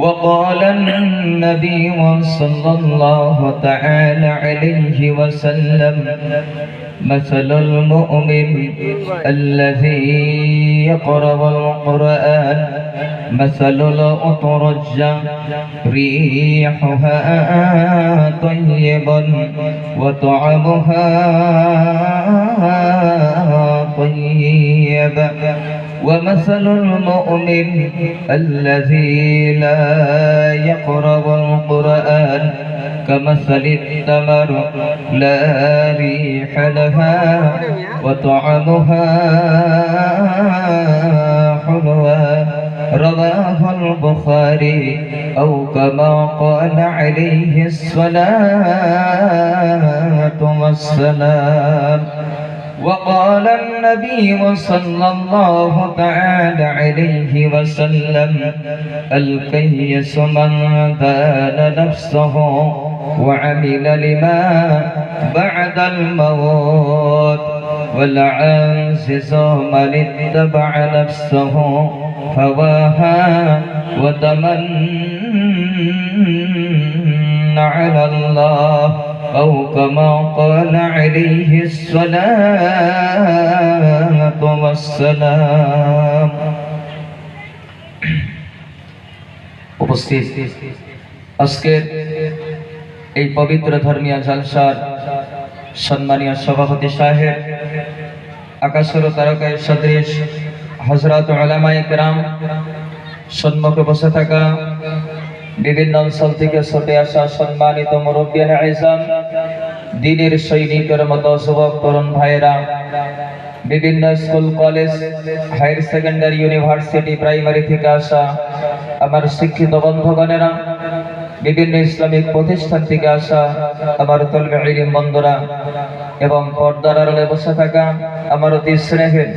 وقال النبي صلى الله تعالى عليه وسلم مثل المؤمن الذي يقرأ القرآن مثل الأطرج ريحها طيب وطعمها طيب. ومثل المؤمن الذي لا يقرأ القرآن كمثل التمر لا ريح لها وطعمها حلوى. رواه البخاري أو كما قال عليه الصلاة والسلام. وقال النبي صلى الله تعالى عليه وسلم الكيس من دان نفسه وعمل لما بعد الموت والعاجز من اتبع نفسه هواها وتمنى على الله. أو كما قال عليه الصلاة والسلام উপস্থিত আজকের এই পবিত্র ধর্মীয় জলসার সম্মানীয় সভাপতি সাহেব আকাশের তারকায় সদৃশ হজরত আলামায়ে কেরাম সম্মুখে বসে থাকা বিভিন্ন অঞ্চল থেকে ছুটে আসা সম্মানিত মুরব্বিয়ান আইজাম দিনের সৈনিকের মতো যুবক, তরুণ ভাইয়েরা, বিভিন্ন school, college, higher secondary, university, primary থেকে আসা আমার শিক্ষিত বন্ধুগণেরা, বিভিন্ন ইসলামিক প্রতিষ্ঠান থেকে আসা আমার তলবে বন্ধুরা এবং পর্দার আড়ালে বসে থাকা আমার অতি স্নেহের,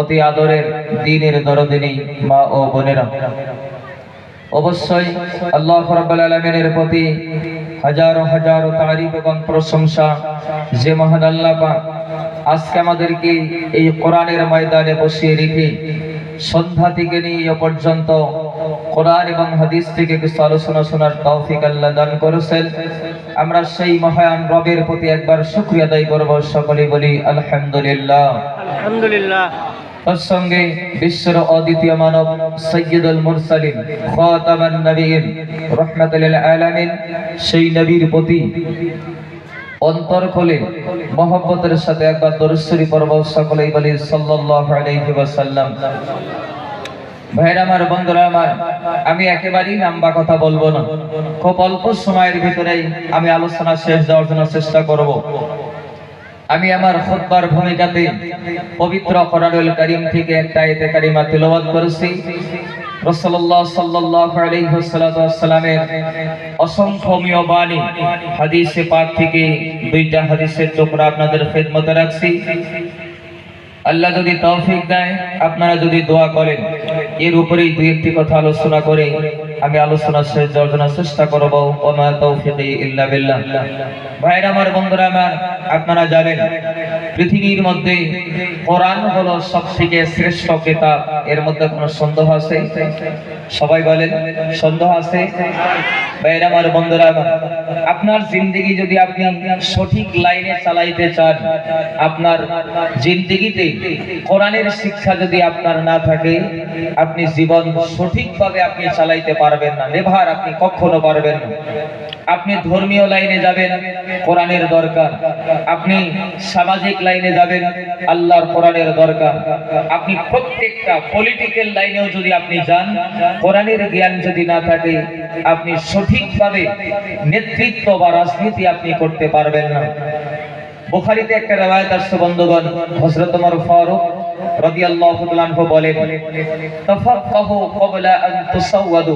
অতি আদরের, দিনের দরদিনী মা ও বোনেরা। অবশ্যই আল্লাহ রাব্বুল আলামিনের প্রতি হাজারো হাজারো তারিফ এবং প্রশংসা। যে মহান আল্লাহ আজকে আমাদেরকে এই কোরআনের ময়দানে বসিয়ে রেখে সন্ধ্যা থেকে নিয়ে পর্যন্ত কোরআন এবং হাদিস থেকে কিছু আলোচনা শোনার তৌফিক আল্লাহ দান করেছেন। আমরা সেই মহান রবের প্রতি একবার শুকরিয়া আদায় করব। সকলেই বলি আলহামদুলিল্লাহ। আলহামদুলিল্লাহ। তার সঙ্গে বিশ্বের অদ্বিতীয় মানব সৈয়দুল মুরসালিন, খাতামান নবীন, রহমাতুল আলামিন, সেই নবীর প্রতি অন্তর খোলে মহব্বতের সাথে একবার দরুশ্বরী পর্ব সকলেই বলি সাল্লাল্লাহু আলাইহি ওয়াসাল্লাম। ভাইরা আমার, বন্ধুরা আমার, আমি একেবারেই লম্বা কথা বলব না। খুব অল্প সময়ের ভিতরেই আমি আলোচনা শেষ দেওয়ার জন্য চেষ্টা করব। আমি আমার খুতবার ভূমিকাতে পবিত্র কোরআনুল কারীম থেকে একটা আয়াতে কারিমা তেলাওয়াত করেছি। রাসূলুল্লাহ সাল্লাল্লাহু আলাইহি ওয়াসাল্লামের অসংখ্যমীয় বাণী হাদিসে পাক থেকে দুইটা হাদিসের টুকরা আপনাদের খেদমতে রাখছি। আল্লাহ যদি তৌফিক দেয়, আপনারা যদি দোয়া করেন, এর উপরেই দুই একটি কথা আলোচনা করে আমি আলোচনা শেষ জর্জনার চেষ্টা করব। ওমা তৌফিকি ইল্লা বিল্লাহ। ভাইরা, আমার বন্ধুরা, আমার, আপনারা জানেন পৃথিবীর মধ্যে কোরআন হলো সবথেকে শ্রেষ্ঠ কিতাব। এর মধ্যে কোনো সন্দেহ আছে? সবাই বলেন, সন্দেহ আছে? আমার বন্ধুরা, আপনার জিন্দগি যদি আপনি সঠিক লাইনে চালাইতে চান, আপনার জিন্দগিতে কোরআনের শিক্ষা যদি আপনার না থাকে, আপনি জীবন সঠিকভাবে আপনি চালাইতে পারবেন না, নেভার আপনি কখনো পারবেন না। আপনি ধর্মীয় লাইনে যাবেন, কোরআনের দরকার। আপনি সামাজিক লাইনে যাবেন, আল্লাহর কোরআনের দরকার। আপনি প্রত্যেকটা পলিটিক্যাল লাইনেও যদি আপনি যান, কোরআনের জ্ঞান যদি না থাকে, আপনি সঠিকভাবে নেতৃত্ব বা রাজনীতি আপনি করতে পারবেন না। বোখারিতে একটা রেওয়ায়ত আসছে, বন্ধুগণ হজরত ওমর ফারুক রাদিয়াল্লাহু তাআলা বলেন, তাফাক্কাহু ক্বাবলা আন তুসাওয়াদু।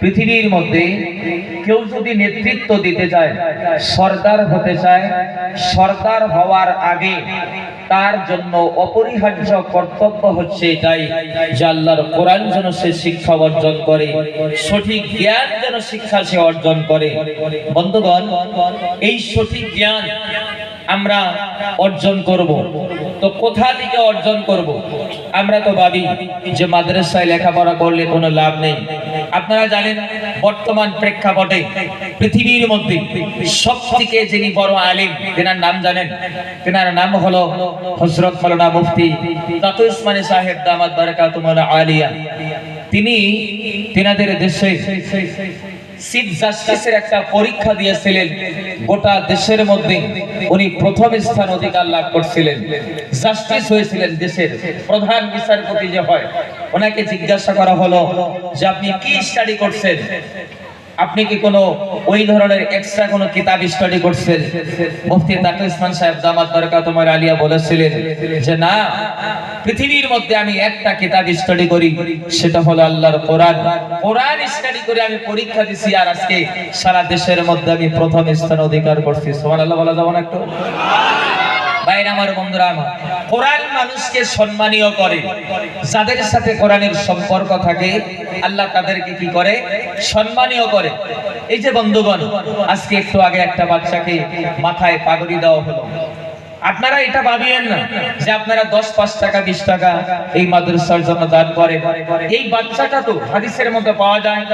পৃথিবীর মধ্যে কেউ যদি নেতৃত্ব দিতে চায়, সরদার হতে চায়, সরদার হওয়ার আগে তার জন্য অপরিহার্য কর্তব্য হচ্ছে এটাই যে আল্লাহর কোরআন যেন সে শিক্ষা অর্জন করে, সঠিক জ্ঞান যেন শিক্ষা সে অর্জন করে। বন্ধুগণ, এই সঠিক জ্ঞান আমরা অর্জন করব। তো কোথা থেকে অর্জন করব? আমরা তো ভাবি যে মাদ্রাসায় লেখাপড়া করলে কোনো লাভ নেই। আপনারা জানেন, বর্তমান প্রেক্ষাপটে পৃথিবীর মধ্যে সব থেকে যিনি বড় আলিম, তেনার নাম জানেন? তেনার নাম হলো হজরত মৌলানা মুফতি তাতু ইসমানী সাহেব দামাত বারাকাতুমুল আলিয়া। তিনি তেনাদের দেশে পরীক্ষা দিয়েছিলেন গোটা দেশের মধ্যে। উনি প্রথম স্থান অধিকার লাভ করছিলেন। হয়েছিলেন দেশের প্রধান যে হয়। ওনাকে জিজ্ঞাসা করা হলো যে, আপনি কি স্টাডি করছেন? আপনি কি কোনো ওই ধরনের এক্সট্রা কোনো কিতাব স্টাডি করছেন? মুফতি তাকু ইসমান সাহেব দামাত বরকাতুমার আলিয়া বলেছিলেন যে, না, পৃথিবীর মধ্যে আমি একটা কিতাব স্টাডি করি, সেটা হলো আল্লাহর কোরআন। কোরআন স্টাডি করে আমি পরীক্ষা দিছি আর আজকে সারা দেশের মধ্যে আমি প্রথম স্থান অধিকার করছি। সুবহানাল্লাহ, বলা যাবে না একটু? করে। করে? করে। এই যে আজকে একটু আগে একটা বাচ্চাকে মাথায় পাগড়ি দেওয়া হলো। আপনারা এটা ভাবিয়েন না যে আপনারা দশ, পাঁচ টাকা, বিশ টাকা এই মাদ্রাসার জন্য দান করেন। এই বাচ্চাটা তো হাদিসের মধ্যে পাওয়া যায়